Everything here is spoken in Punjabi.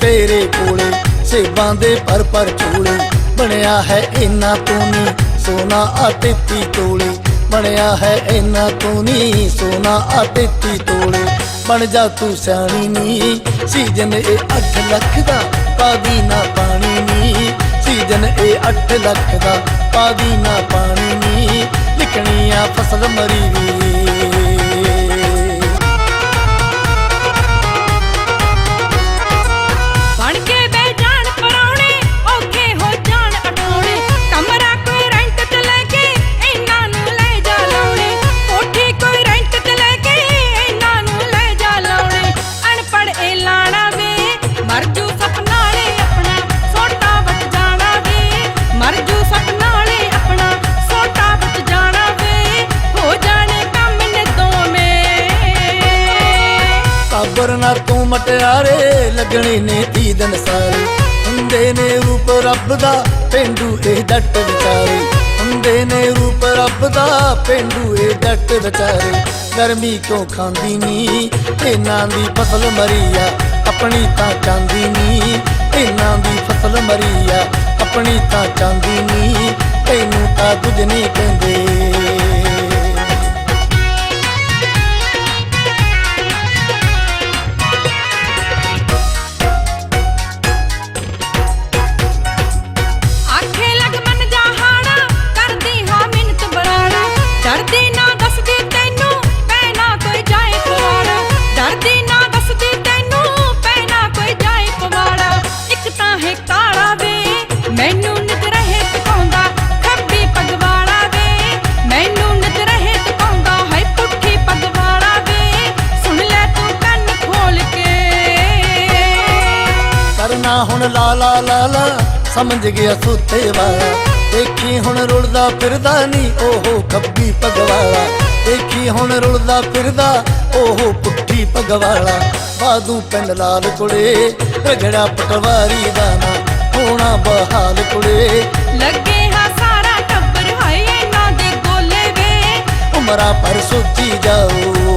ਤੇਰੇ ਕੋਲੇ, ਸੇਬਾਂ ਦੇ ਪਰ ਪਰ ਝੋਲੇ ਬਣਿਆ ਹੈ ਇੰਨਾ ਤੂੰ ਨੀ ਸੋਨਾ ਆ ਤੋਲੇ ਬਣਿਆ ਹੈ ਇੰਨਾ ਤੂੰ ਨੀ ਸੋਨਾ ਆ ਤੋਲੇ ਬਣ ਜਾ ਤੂੰ ਸਿਆਣੀ ਨੀ, ਸੀਜਨ ਇਹ 8 ਲੱਖ ਦਾ ਪਾਦੀ ਨਾ ਪਾਣੀ ਨੀ। ਸੀਜਨ ਇਹ 8 ਲੱਖ ਦਾ ਪਾਦੀ ਨਾ ਪਾਣੀ ਨੀ। ਲਿਖਣੀ ਆ ਫਸਲ ਮਰੀ ਵੀ ਕਾਬਰ ਤੂੰ ਮਟਿਆਰੇ, ਲੱਗਣੇ ਨੇ ਦੀਦਨ ਸਾਰੇ। ਹੁੰਦੇ ਨੇ ਰੂਪ ਰੱਬ ਦਾ, ਪਿੰਡੂ ਇਹ ਡੱਟ ਵਿਚਾਰੇ। ਹੁੰਦੇ ਨੇ ਰੂਪ ਰੱਬ ਦਾ, ਪਿੰਡੂ ਇਹ ਡੱਟ ਵਿਚਾਰੇ। ਗਰਮੀ ਕਿਉਂ ਖਾਂਦੀ ਨੀ? ਇਹਨਾਂ ਦੀ ਫਸਲ ਮਰੀ ਆ, ਆਪਣੀ ਤਾਂ ਚਾਂਦੀ ਨੀ। ਇਹਨਾਂ ਦੀ ਫਸਲ ਮਰੀ ਆ, ਆਪਣੀ ਤਾਂ ਚਾਂਦੀ ਨੀ। ਤੈਨੂੰ ਤਾਂ ਕੁਝ ਨਹੀਂ ਕਹਿੰਦੇ। ਤਾਂ ਵੇ, ਮੈਨੂੰ ਨਿਤ ਰਹੇ ਟਿਕਾਉਂਦਾ ਖੱਬੀ ਪਗਵਾੜਾ ਵੇ। ਮੈਨੂੰ ਨਿਤ ਰਹੇ ਟਿਕਾਉਂਦਾ ਹੈ ਪੁੱਠੀ ਪਗਵਾੜਾ ਵੇ। ਸੁਣ ਲੈ ਤੂੰ ਕੰਨ ਖੋਲ ਕੇ। ਕਰਨਾ ਹੁਣ ਲਾ ਲਾ ਲਾ ਲਾ, ਸਮਝ ਗਿਆ ਸੁੱਤੇ ਵਾਲਾ। ਦੇਖੀ ਹੁਣ ਰੁਲਦਾ ਫਿਰਦਾ ਨਹੀਂ ਉਹ ਖੱਬੀ ਪਗਵਾਲਾ ਦੇਖੀ ਹੁਣ ਰੁਲਦਾ ਫਿਰਦਾ ਉਹ ਪੁੱਠੀ ਪਗਵਾਲਾ ਬਾਦੂ ਪਿੰਡ ਲਾਲ ਕੁੜੇ, ਰਗੜਾ ਪਟਵਾਰੀ ਦਾ ਨਾ ਹੋਣਾ ਬਹਾਲ ਕੁੜੇ। ਲੱਗੇ ਹਾਂ ਸਾਰਾ ਟੱਬਰ ਹਾਏ ਇਹਨਾਂ ਦੇ ਗੋਲੇ ਵੇ। ਉਮਰਾਂ ਪਰ ਸੋਚੀ ਜਾਓ।